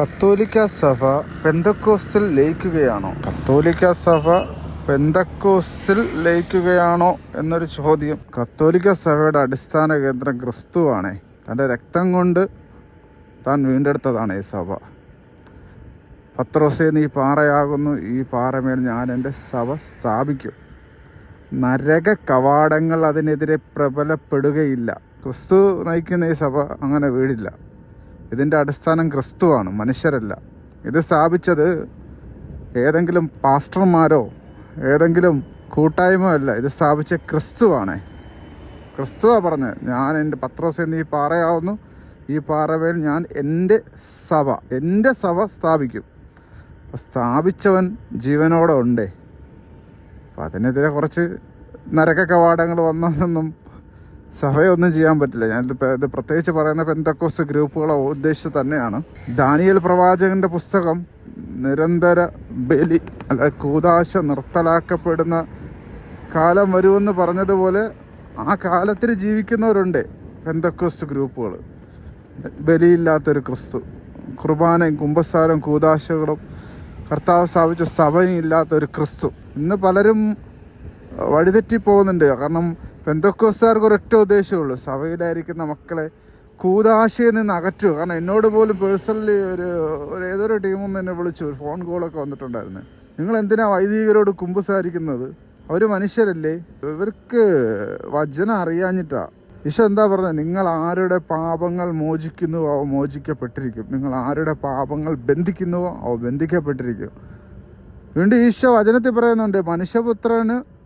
കത്തോലിക്ക സഭ പെന്തക്കോസ്റ്റിൽ ലയിക്കുകയാണോ? കത്തോലിക്ക സഭ പെന്തക്കോസ്റ്റിൽ ലയിക്കുകയാണോ എന്നൊരു ചോദ്യം. കത്തോലിക്ക സഭയുടെ അടിസ്ഥാന കേന്ദ്രം ക്രിസ്തുവാണേ. തന്റെ രക്തം കൊണ്ട് താൻ വീണ്ടെടുത്തതാണ് ഈ സഭ. പത്രോസേ നീ പാറയാകുന്നു. ഈ പാറമേൽ ഞാൻ എന്റെ സഭ സ്ഥാപിക്കും. നരക കവാടങ്ങൾ അതിനെതിരെ പ്രബലപ്പെടുകയില്ല. ക്രിസ്തു നയിക്കുന്ന ഈ സഭ അങ്ങനെ വീടില്ല ഇതിന്റെ അടിസ്ഥാനം ക്രിസ്തുവാണ് മനുഷ്യരല്ല. ഇത് സ്ഥാപിച്ചത് ഏതെങ്കിലും പാസ്റ്റർമാരോ ഏതെങ്കിലും കൂട്ടായ്മയോ അല്ല. ഇത് സ്ഥാപിച്ച ക്രിസ്തുവാണ്. ക്രിസ്തുവാ പറഞ്ഞത്. ഞാൻ എന്റെ പത്രോസ് എന്ന് ഈ പാറയാവുന്നു. ഈ പാറമേൽ ഞാൻ എന്റെ സഭ എന്റെ സഭ സ്ഥാപിക്കും. അപ്പം സ്ഥാപിച്ചവൻ ജീവനോടെ ഉണ്ടേ. അപ്പം അതിനെതിരെ കുറച്ച് നരക കവാടങ്ങൾ വന്നതൊന്നും സഭയൊന്നും ചെയ്യാൻ പറ്റില്ല. ഞാൻ ഇത് പ്രത്യേകിച്ച് പറയുന്ന പെന്തക്കോസ് ഗ്രൂപ്പുകളെ ഉദ്ദേശിച്ച് തന്നെയാണ്. ദാനിയൽ പ്രവാചകന്റെ പുസ്തകം നിരന്തര ബലി അല്ല കൂതാശ നിർത്തലാക്കപ്പെടുന്ന കാലം വരുമെന്ന് പറഞ്ഞതുപോലെ ആ കാലത്തിൽ ജീവിക്കുന്നവരുണ്ട് പെന്തക്കോസ് ഗ്രൂപ്പുകൾ ബലിയില്ലാത്തൊരു ക്രിസ്തു കുർബാനയും കുമ്പസാരം കൂതാശകളും കർത്താവ് സ്ഥാപിച്ച സഭയും ഇല്ലാത്തൊരു ക്രിസ്തു ഇന്ന് പലരും വഴിതെറ്റി പോകുന്നുണ്ട്. കാരണം പെന്തക്കോസ്താർക്ക് ഒരൊറ്റ ഉദ്ദേശമുള്ളൂ സഭയിലായിരിക്കുന്ന മക്കളെ കൂതാശയിൽ നിന്ന് അകറ്റുക. കാരണം എന്നോട് പോലും പേഴ്സണലി ഒരു ഒരു ഏതൊരു ടീമും എന്നെ വിളിച്ചു. ഒരു ഫോൺ കോളൊക്കെ വന്നിട്ടുണ്ടായിരുന്നു. നിങ്ങൾ എന്തിനാ വൈദികരോട് കുമ്പസാരിക്കുന്നത്? അവർ മനുഷ്യരല്ലേ? ഇവർക്ക് വചനം അറിയാഞ്ഞിട്ടാ. ഈശോ എന്താ പറഞ്ഞത്? നിങ്ങൾ ആരുടെ പാപങ്ങൾ മോചിക്കുന്നുവോ അവ മോചിക്കപ്പെട്ടിരിക്കും. നിങ്ങൾ ആരുടെ പാപങ്ങൾ ബന്ധിക്കുന്നുവോ അവ ബന്ധിക്കപ്പെട്ടിരിക്കും. വീണ്ടും ഈശോ വചനത്തിൽ പറയുന്നുണ്ട് മനുഷ്യപുത്രന്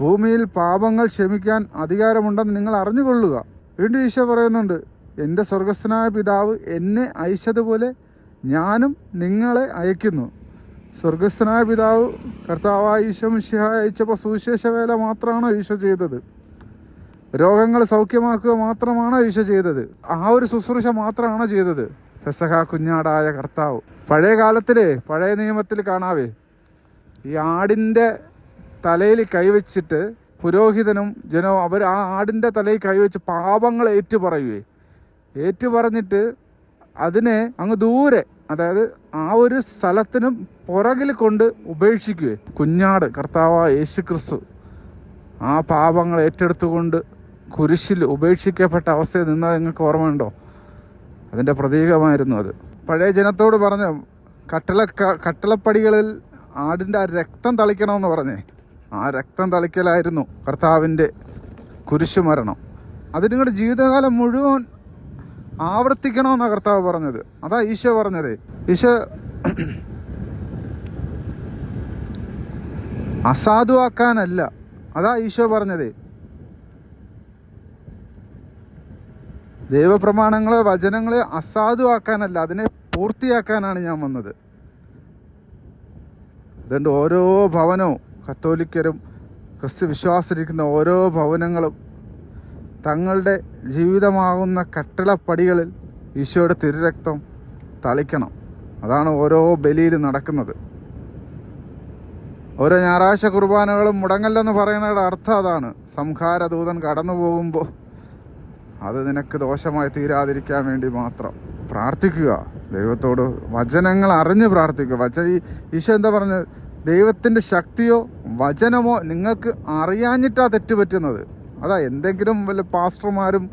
ഭൂമിയിൽ പാപങ്ങൾ ക്ഷമിക്കാൻ അധികാരമുണ്ടെന്ന് നിങ്ങൾ അറിഞ്ഞുകൊള്ളുക. വീണ്ടും ഈശോ പറയുന്നുണ്ട് എന്റെ സ്വർഗസ്ഥനായ പിതാവ് എന്നെ അയച്ചതുപോലെ ഞാനും നിങ്ങളെ അയക്കുന്നു. സ്വർഗസ്ഥനായ പിതാവ് കർത്താവായ ഈശോ മിശിഹ അയച്ചപ്പോൾ സുവിശേഷ വേല മാത്രമാണോ ഈശോ ചെയ്തത്. രോഗങ്ങൾ സൗഖ്യമാക്കുക മാത്രമാണോ ഈശോ ചെയ്തത്. ആ ഒരു ശുശ്രൂഷ മാത്രമാണോ ചെയ്തത്. പെസഹ കുഞ്ഞാടായ കർത്താവ് പഴയ കാലത്തിലെ പഴയ നിയമത്തിൽ കാണാവേ ഈ ആടിന്റെ തലയിൽ കൈവച്ചിട്ട് പുരോഹിതനും ജനവും അവർ ആ ആടിന്റെ തലയിൽ കൈവച്ച് പാപങ്ങൾ ഏറ്റു പറയുവേ ഏറ്റു പറഞ്ഞിട്ട് അതിനെ അങ്ങ് ദൂരെ അതായത് ആ ഒരു സ്ഥലത്തിനും പുറകിൽ കൊണ്ട് ഉപേക്ഷിക്കുവേ. കുഞ്ഞാട് കർത്താവ യേശു ക്രിസ്തു ആ പാപങ്ങൾ ഏറ്റെടുത്തുകൊണ്ട് കുരിശിൽ ഉപേക്ഷിക്കപ്പെട്ട അവസ്ഥയിൽ നിന്നത് നിങ്ങൾക്ക് ഓർമ്മയുണ്ടോ? അതിന്റെ പ്രതീകമായിരുന്നു അത്. പഴയ ജനത്തോട് പറഞ്ഞു കട്ടള കട്ടളപ്പടികളിൽ ആടിന്റെ ആ രക്തം തളിക്കണമെന്ന് പറഞ്ഞേ. ആ രക്തം തളിക്കലായിരുന്നു കർത്താവിന്റെ കുരിശുമരണം. അത് നിങ്ങളുടെ ജീവിതകാലം മുഴുവൻ ആവർത്തിക്കണമെന്നാണ് കർത്താവ് പറഞ്ഞത്. അതാ ഈശോ പറഞ്ഞത്. ഈശോ അസാധുവാക്കാനല്ല. അതാ ഈശോ പറഞ്ഞത്. ദൈവപ്രമാണങ്ങളെ വചനങ്ങളെ അസാധുവാക്കാനല്ല. അതിനെ പൂർത്തിയാക്കാനാണ് ഞാൻ വന്നത്. അതുകൊണ്ട് ഓരോ ഭവനവും കത്തോലിക്കരും ക്രിസ്തു വിശ്വാസിരിക്കുന്ന ഓരോ ഭവനങ്ങളും തങ്ങളുടെ ജീവിതമാകുന്ന കട്ടിളപ്പടികളിൽ ഈശോയുടെ തിരുരക്തം തളിക്കണം. അതാണ് ഓരോ ബലിയിൽ നടക്കുന്നത്. ഓരോ ഞായറാഴ്ച കുർബാനകളും മുടങ്ങല്ലെന്ന് പറയുന്നതിന്റെ അർത്ഥം അതാണ്. സംഹാരദൂതൻ കടന്നു പോകുമ്പോൾ അത് നിനക്ക് ദോഷമായി തീരാതിരിക്കാൻ വേണ്ടി മാത്രം പ്രാർത്ഥിക്കുക. ദൈവത്തോട് വചനങ്ങൾ അറിഞ്ഞ് പ്രാർത്ഥിക്കുക. വചന ഈശോ എന്താ പറഞ്ഞത്? ദൈവത്തിന്റെ ശക്തിയോ വചനമോ നിങ്ങൾക്ക് അറിയാഞ്ഞിട്ടാ തെറ്റുപറ്റുന്നത്. അതാ എന്തെങ്കിലും വല്ല പാസ്റ്റർമാരും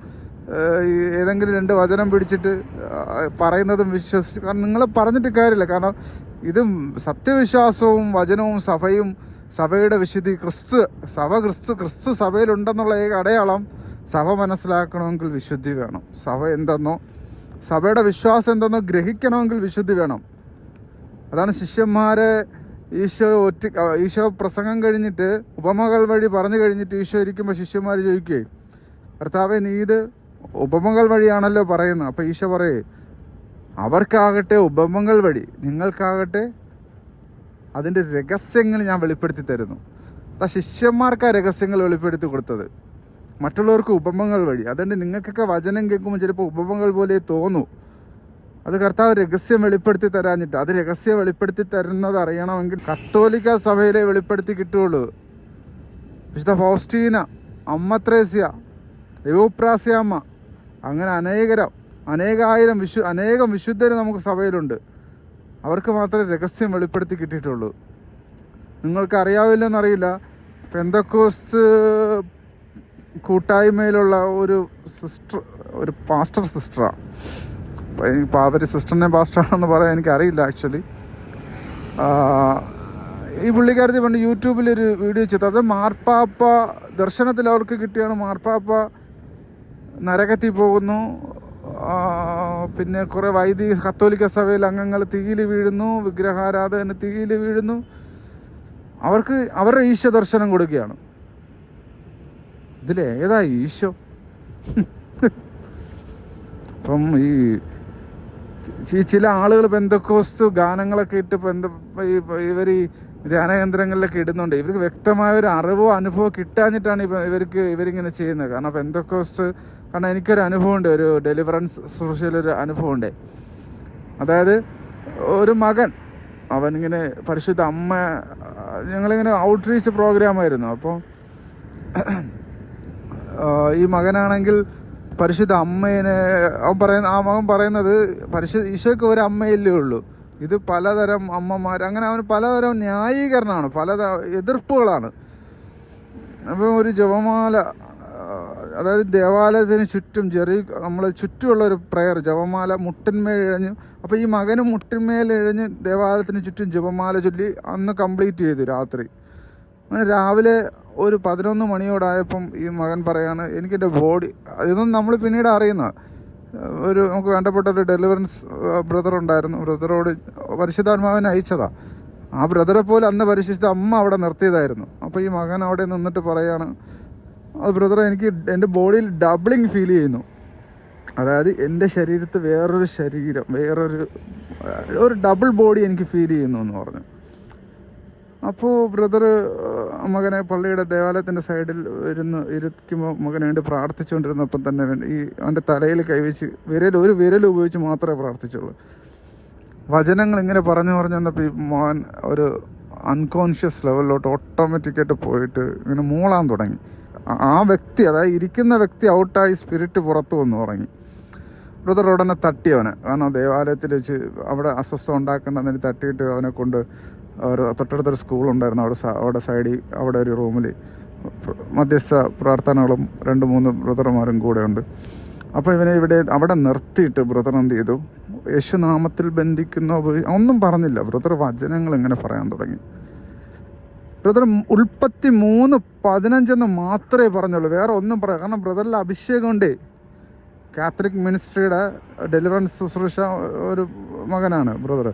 ഏതെങ്കിലും രണ്ട് വചനം പിടിച്ചിട്ട് പറയുന്നതും വിശ്വസിച്ച് കാരണം നിങ്ങൾ പറഞ്ഞിട്ട് കാര്യമില്ല. കാരണം ഇതും സത്യവിശ്വാസവും വചനവും സഭയും സഭയുടെ വിശുദ്ധി ക്രിസ്തു സഭ ക്രിസ്തു ക്രിസ്തു സഭയിലുണ്ടെന്നുള്ള ഏക അടയാളം സഭ മനസ്സിലാക്കണമെങ്കിൽ വിശുദ്ധി വേണം. സഭ എന്തെന്നോ സഭയുടെ വിശ്വാസം എന്തെന്നോ ഗ്രഹിക്കണമെങ്കിൽ വിശുദ്ധി വേണം. അതാണ് ശിഷ്യന്മാരെ ഈശോ ഒറ്റ ഈശോ പ്രസംഗം കഴിഞ്ഞിട്ട് ഉപമകൾ വഴി പറഞ്ഞു കഴിഞ്ഞിട്ട് ഈശോ ഇരിക്കുമ്പോൾ ശിഷ്യന്മാർ ചോദിക്കുകയും കർത്താവെ നീ ഇത് ഉപമകൾ വഴിയാണല്ലോ പറയുന്നത്. അപ്പോൾ ഈശോ പറയേ അവർക്കാകട്ടെ ഉപമകൾ വഴി നിങ്ങൾക്കാകട്ടെ അതിന്റെ രഹസ്യങ്ങൾ ഞാൻ വെളിപ്പെടുത്തി തരുന്നു. അതാ ശിഷ്യന്മാർക്ക് രഹസ്യങ്ങൾ വെളിപ്പെടുത്തി കൊടുത്തത്. മറ്റുള്ളവർക്ക് ഉപമകൾ വഴി. അതുകൊണ്ട് നിങ്ങൾക്കൊക്കെ വചനം കേൾക്കുമ്പോൾ ചിലപ്പോൾ ഉപമകൾ പോലെ തോന്നൂ. അത് കർത്താവ് രഹസ്യം വെളിപ്പെടുത്തി തരാഞ്ഞിട്ട് അത് രഹസ്യം വെളിപ്പെടുത്തി തരുന്നത് അറിയണമെങ്കിൽ കത്തോലിക്ക സഭയിലെ വെളിപ്പെടുത്തി കിട്ടുകയുള്ളൂ. വിശുദ്ധ ഫൗസ്റ്റീന അമ്മത്രേസ്യ ത്രേസ്യ യുപ്രാസ്യാമ്മ അങ്ങനെ അനേകരം അനേകായിരം വിശു അനേകം വിശുദ്ധർ നമുക്ക് സഭയിലുണ്ട്. അവർക്ക് മാത്രമേ രഹസ്യം വെളിപ്പെടുത്തി കിട്ടിയിട്ടുള്ളൂ. നിങ്ങൾക്ക് അറിയാവില്ലെന്നറിയില്ല പെന്തക്കോസ്റ്റ് കൂട്ടായ്മയിലുള്ള ഒരു സിസ്റ്റർ ഒരു പാസ്റ്റർ സിസ്റ്ററാണ് ഇപ്പോൾ അവർ സിസ്റ്ററിനെ പാസ്റ്ററാണെന്ന് പറയാൻ എനിക്കറിയില്ല ആക്ച്വലി ഈ പുള്ളിക്കാരത്തി പണ്ട് യൂട്യൂബിലൊരു വീഡിയോ ചെയ്തു അത് മാർപ്പാപ്പ ദർശനത്തിൽ അവർക്ക് കിട്ടിയാണ്. മാർപ്പാപ്പ നരകത്തിൽ പോകുന്നു. പിന്നെ കുറേ വൈദിക കത്തോലിക്ക സഭയിൽ അംഗങ്ങൾ തീയിൽ വീഴുന്നു. വിഗ്രഹാരാധകന് തീയിൽ വീഴുന്നു. അവർക്ക് അവരുടെ ഈശോ ദർശനം കൊടുക്കുകയാണ്. ഇതിലേതാ ഈശോ അപ്പം ഈ ഈ ചില ആളുകൾ ബന്ധക്കോസ്തു ഗാനങ്ങളൊക്കെ ഇട്ട് ബന്ധ ഇവർ ഈ ധ്യാനകേന്ദ്രങ്ങളിലൊക്കെ ഇടുന്നുണ്ട്. ഇവർക്ക് വ്യക്തമായ ഒരു അറിവോ അനുഭവമോ കിട്ടാഞ്ഞിട്ടാണ് ഇവർക്ക് ഇവരിങ്ങനെ ചെയ്യുന്നത്. കാരണം ബന്ധക്കോസ്റ്റ് കാരണം എനിക്കൊരു അനുഭവമുണ്ട്. ഒരു ഡെലിവറൻസ് സോഷ്യലൊരു അനുഭവമുണ്ട്. അതായത് ഒരു മകൻ അവനിങ്ങനെ പരിശുദ്ധ അമ്മ ഞങ്ങളിങ്ങനെ ഔട്ട്റീച്ച് പ്രോഗ്രാമായിരുന്നു അപ്പോൾ ഈ മകനാണെങ്കിൽ പരിശുദ്ധ അമ്മേനെ അവൻ പറയുന്ന ആ മകൻ പറയുന്നത് പരിശുദ്ധ ഈശോയ്ക്ക് ഒരു അമ്മയില്ലേ ഉള്ളൂ. ഇത് പലതരം അമ്മമാർ അങ്ങനെ അവന് പലതരം ന്യായീകരണമാണ് പല എതിർപ്പുകളാണ്. അപ്പം ഒരു ജപമാല അതായത് ദേവാലയത്തിന് ചുറ്റും ചെറിയ നമ്മൾ ചുറ്റുമുള്ള ഒരു പ്രയർ ജപമാല മുട്ടിന്മേൽ ഇഴഞ്ഞു അപ്പോൾ ഈ മകന് മുട്ടിന്മേൽ ഇഴഞ്ഞ് ദേവാലയത്തിന് ചുറ്റും ജപമാല ചൊല്ലി അന്ന് കംപ്ലീറ്റ് ചെയ്തു രാത്രി. അങ്ങനെ രാവിലെ ഒരു പതിനൊന്ന് മണിയോടായപ്പം ഈ മകൻ പറയാണ് എനിക്കെന്റെ ബോഡി ഇതൊന്നും നമ്മൾ പിന്നീട് അറിയുന്ന ഒരു നമുക്ക് വേണ്ടപ്പെട്ട ഒരു ഡെലിവറൻസ് ബ്രദർ ഉണ്ടായിരുന്നു. ബ്രദറോട് പരിശുദ്ധാത്മാവിനെ അയച്ചതാ. ആ ബ്രദറെ പോലെ അന്ന് പരിശുദ്ധ അമ്മ അവിടെ നിർത്തിയതായിരുന്നു. അപ്പോൾ ഈ മകൻ അവിടെ നിന്നിട്ട് പറയാണ് അത് ബ്രദർ എനിക്ക് എന്റെ ബോഡിയിൽ ഡബിളിങ് ഫീൽ ചെയ്യുന്നു. അതായത് എന്റെ ശരീരത്ത് വേറൊരു ശരീരം വേറൊരു ഒരു ഡബിൾ ബോഡി എനിക്ക് ഫീൽ ചെയ്യുന്നു എന്ന് പറഞ്ഞു. അപ്പോൾ ബ്രദർ മകനെ പള്ളിയുടെ ദേവാലയത്തിന്റെ സൈഡിൽ ഇരുന്ന് ഇരിക്കുമ്പോൾ മകൻ വേണ്ടി പ്രാർത്ഥിച്ചുകൊണ്ടിരുന്നപ്പം തന്നെ ഈ അവന്റെ തലയിൽ കൈവച്ച് വിരൽ ഒരു വിരൽ ഉപയോഗിച്ച് മാത്രമേ പ്രാർത്ഥിച്ചുള്ളൂ. വചനങ്ങൾ ഇങ്ങനെ പറഞ്ഞു പറഞ്ഞു വന്നപ്പോൾ ഈ മോൻ ഒരു അൺകോൺഷ്യസ് ലെവലിലോട്ട് ഓട്ടോമാറ്റിക്കായിട്ട് പോയിട്ട് ഇങ്ങനെ മൂളാൻ തുടങ്ങി. ആ- ആ വ്യക്തി അതായത് ഇരിക്കുന്ന വ്യക്തി ഔട്ടായി സ്പിരിറ്റ് പുറത്തു വന്നു തുടങ്ങി. ബ്രദർ ഉടനെ തട്ടി അവനെ. കാരണം ദേവാലയത്തിൽ വെച്ച് അവിടെ അസ്വസ്ഥ ഉണ്ടാക്കേണ്ടതിന് തട്ടിയിട്ട് അവനെ കൊണ്ട് ഒരു തൊട്ടടുത്തൊരു സ്കൂളുണ്ടായിരുന്നു. അവിടെ അവിടെ സൈഡിൽ അവിടെ ഒരു റൂമിൽ മധ്യസ്ഥ പ്രാർത്ഥനകളും രണ്ട് മൂന്ന് ബ്രദർമാരും കൂടെ ഉണ്ട് അപ്പോൾ ഇവനെ ഇവിടെ അവിടെ നിർത്തിയിട്ട് ബ്രദർ എന്ത് ചെയ്തു? യേശുനാമത്തിൽ ബന്ധിക്കുന്ന ഒന്നും പറഞ്ഞില്ല. ബ്രദർ വചനങ്ങൾ ഇങ്ങനെ പറയാൻ തുടങ്ങി. ബ്രദർ ഉൽപ്പത്തി മൂന്ന് പതിനഞ്ചെന്ന് മാത്രമേ പറഞ്ഞുള്ളൂ. വേറെ ഒന്നും പറയാം കാരണം ബ്രദറിൽ അഭിഷേകമുണ്ടേ. കാത്തലിക് മിനിസ്ട്രിയുടെ ഡെലിവറൻസ് ശുശ്രൂഷ ഒരു മകനാണ് ബ്രദർ.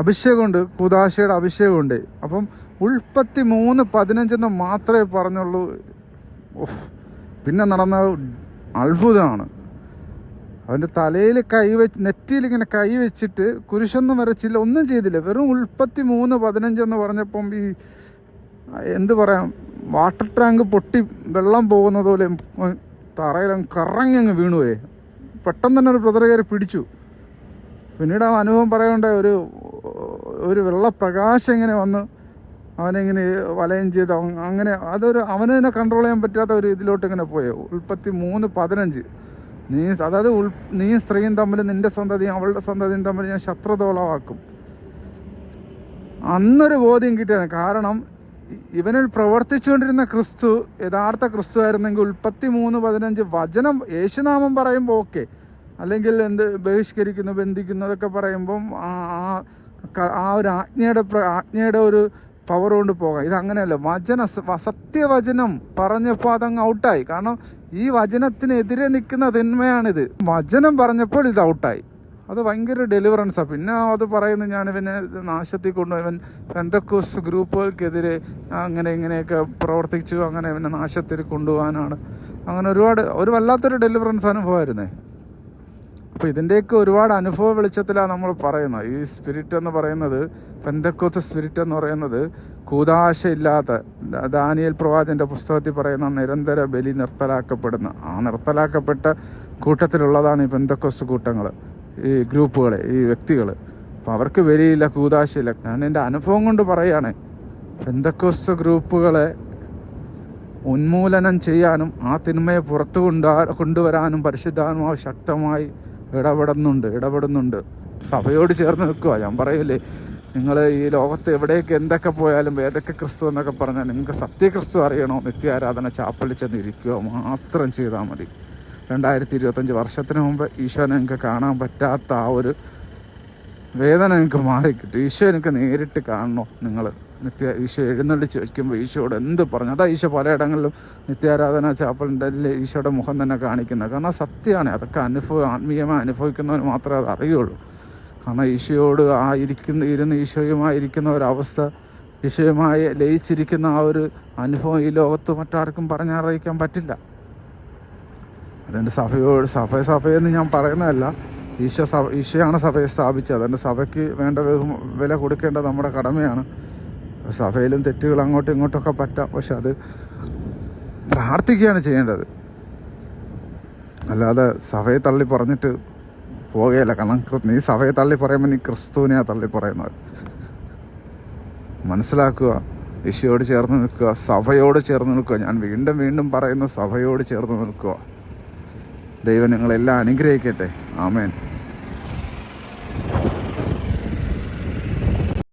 അഭിഷേകമുണ്ട് കുദാശയുടെ അഭിഷേകമുണ്ട്. അപ്പം ഉൽപ്പത്തി മൂന്ന് പതിനഞ്ചെന്ന് മാത്രമേ പറഞ്ഞുള്ളൂ. ഓഹ് പിന്നെ നടന്ന അത്ഭുതമാണ്. അവന്റെ തലയിൽ കൈവച്ച് നെറ്റിയിൽ ഇങ്ങനെ കൈവച്ചിട്ട് കുരിശൊന്നും വരച്ചില്ല ഒന്നും ചെയ്തില്ല. വെറും ഉൽപ്പത്തി മൂന്ന് പതിനഞ്ചെന്ന് പറഞ്ഞപ്പം ഈ എന്ത് പറയാം വാട്ടർ ടാങ്ക് പൊട്ടി വെള്ളം പോകുന്നത് പോലെ തറയിലങ്ങ് കറങ്ങി അങ്ങ് വീണുപോയി പെട്ടെന്ന് തന്നെ ഒരു ബ്രദർ പിടിച്ചു. പിന്നീട് ആ അനുഭവം പറയേണ്ട ഒരു ഒരു വെള്ളപ്രകാശം ഇങ്ങനെ വന്ന് അവനെങ്ങനെ വലയം ചെയ്ത് അങ്ങനെ അതൊരു അവനെ തന്നെ കൺട്രോൾ ചെയ്യാൻ പറ്റാത്ത ഒരു ഇതിലോട്ട് ഇങ്ങനെ പോയി. ഉൽപ്പത്തി മൂന്ന് പതിനഞ്ച്. നീ അതായത് ഉൾ നീ സ്ത്രീയും തമ്മിൽ നിന്റെ സന്തതിയും അവളുടെ സന്തതിയും തമ്മിൽ ഞാൻ ശത്രുതോളമാക്കും അന്നൊരു ബോധ്യം കിട്ടിയത് കാരണം ഇവനിൽ പ്രവർത്തിച്ചുകൊണ്ടിരുന്ന ക്രിസ്തു യഥാർത്ഥ ക്രിസ്തു ആയിരുന്നെങ്കിൽ ഉൽപ്പത്തി മൂന്ന് പതിനഞ്ച് വചനം യേശുനാമം പറയുമ്പോൾ ഓക്കെ. അല്ലെങ്കിൽ എന്ത് ബഹിഷ്കരിക്കുന്നു ബന്ധിക്കുന്നതൊക്കെ പറയുമ്പം ആ ആ- ഒരു ആജ്ഞയുടെ ആജ്ഞയുടെ ഒരു പവർ കൊണ്ട് പോകാം. ഇത് അങ്ങനെയല്ല. വചന സത്യവചനം പറഞ്ഞപ്പോൾ അതങ്ങ് ഔട്ടായി കാരണം ഈ വചനത്തിനെതിരെ നിൽക്കുന്ന തിന്മയാണിത്. വചനം പറഞ്ഞപ്പോൾ ഇത് ഔട്ടായി അത് ഭയങ്കര ഡെലിവറൻസാണ് പിന്നെ അത് പറയുന്നത് ഞാൻ ഇവനെ നാശത്തിൽ കൊണ്ടു ഇവൻ എന്തൊക്കെ ഗ്രൂപ്പുകൾക്കെതിരെ അങ്ങനെ ഇങ്ങനെയൊക്കെ പ്രവർത്തിച്ചു. അങ്ങനെ ഇവനെ നാശത്തിൽ കൊണ്ടുപോകാനാണ്. അങ്ങനെ ഒരുപാട് ഒരു വല്ലാത്തൊരു ഡെലിവറൻസ് അനുഭവമായിരുന്നേ. അപ്പോൾ ഇതിന്റെയൊക്കെ ഒരുപാട് അനുഭവ വെളിച്ചത്തിലാണ് നമ്മൾ പറയുന്നത്. ഈ സ്പിരിറ്റ് എന്ന് പറയുന്നത് പെന്തക്കോത്ത് സ്പിരിറ്റ് എന്ന് പറയുന്നത് കൂതാശയില്ലാത്ത ദാനിയൽ പ്രവാചന്റെ പുസ്തകത്തിൽ പറയുന്ന നിരന്തര ബലി നിർത്തലാക്കപ്പെടുന്ന ആ നിർത്തലാക്കപ്പെട്ട കൂട്ടത്തിലുള്ളതാണ് ഈ പെന്തക്കോസ് കൂട്ടങ്ങൾ ഈ ഗ്രൂപ്പുകൾ ഈ വ്യക്തികൾ അപ്പോൾ അവർക്ക് ബലിയില്ല കൂതാശയില്ല. ഞാൻ എന്റെ അനുഭവം കൊണ്ട് പറയുകയാണ് പെന്തക്കോസ് ഗ്രൂപ്പുകളെ ഉന്മൂലനം ചെയ്യാനും ആ തിന്മയെ പുറത്തു കൊണ്ടാ കൊണ്ടുവരാനും പരിശുദ്ധാത്മാവ് ശക്തമായി ഇടപെടുന്നുണ്ട് ഇടപെടുന്നുണ്ട്. സഭയോട് ചേർന്ന് നിൽക്കുക ഞാൻ പറയില്ലേ നിങ്ങൾ ഈ ലോകത്ത് എവിടേക്ക് എന്തൊക്കെ പോയാലും ഏതൊക്കെ ക്രിസ്തു എന്നൊക്കെ പറഞ്ഞാൽ നിങ്ങൾക്ക് സത്യക്രിസ്തു അറിയണോ? നിത്യാരാധന ചാപ്പലിൽ ചെന്ന് ഇരിക്കുക മാത്രം ചെയ്താൽ മതി. രണ്ടായിരത്തി ഇരുപത്തഞ്ച് വർഷത്തിന് മുമ്പ് ഈശോനെ നിങ്ങൾക്ക് കാണാൻ പറ്റാത്ത ആ ഒരു വേദന നിങ്ങൾക്ക് മാറിക്കിട്ടും. ഈശോ എനിക്ക് നേരിട്ട് കാണണോ നിങ്ങൾ നിത്യ ഈശോ എഴുന്നള്ളിച്ച് ചോദിക്കുമ്പോൾ ഈശോയോട് എന്ത് പറഞ്ഞു? അതാ ഈശോ പലയിടങ്ങളിലും നിത്യാരാധന ചാപ്പലിന്റെ ഈശോയുടെ മുഖം തന്നെ കാണിക്കുന്നത്. കാരണം സത്യമാണ് അതൊക്കെ അനുഭവം ആത്മീയമായി അനുഭവിക്കുന്നവന് മാത്രമേ അത് അറിയുള്ളൂ. കാരണം ഈശോയോട് ആ ഇരിക്കുന്ന ഇരുന്ന് ഈശോയുമായി ഒരവസ്ഥ ഈശോയുമായി ലയിച്ചിരിക്കുന്ന ആ ഒരു അനുഭവം ഈ ലോകത്ത് മറ്റാർക്കും പറഞ്ഞറിയിക്കാൻ പറ്റില്ല. അതുകൊണ്ട് സഭയോട് സഭ സഭയെന്ന് ഞാൻ പറയുന്നതല്ല. ഈശോ സഭ ഈശോയാണ് സഭയെ സ്ഥാപിച്ചത്. അതുകൊണ്ട് സഭയ്ക്ക് വേണ്ട വില കൊടുക്കേണ്ടത് നമ്മുടെ കടമയാണ്. സഭയിലും തെറ്റുകൾ അങ്ങോട്ടും ഇങ്ങോട്ടൊക്കെ പറ്റാം. പക്ഷെ അത് പ്രാർത്ഥിക്കുകയാണ് ചെയ്യേണ്ടത്. അല്ലാതെ സഭയെ തള്ളി പറഞ്ഞിട്ട് പോകുകയില്ല കാരണം ക്രി- നീ സഭയെ തള്ളി പറയുമ്പോൾ നീ ക്രിസ്തുവിനെയാണ് തള്ളി പറയുന്നത്. മനസ്സിലാക്കുക ഈശോയോട് ചേർന്ന് നിൽക്കുക സഭയോട് ചേർന്ന് നിൽക്കുക. ഞാൻ വീണ്ടും വീണ്ടും പറയുന്നു സഭയോട് ചേർന്ന് നിൽക്കുക. ദൈവം നിങ്ങളെല്ലാം അനുഗ്രഹിക്കട്ടെ. ആമേൻ.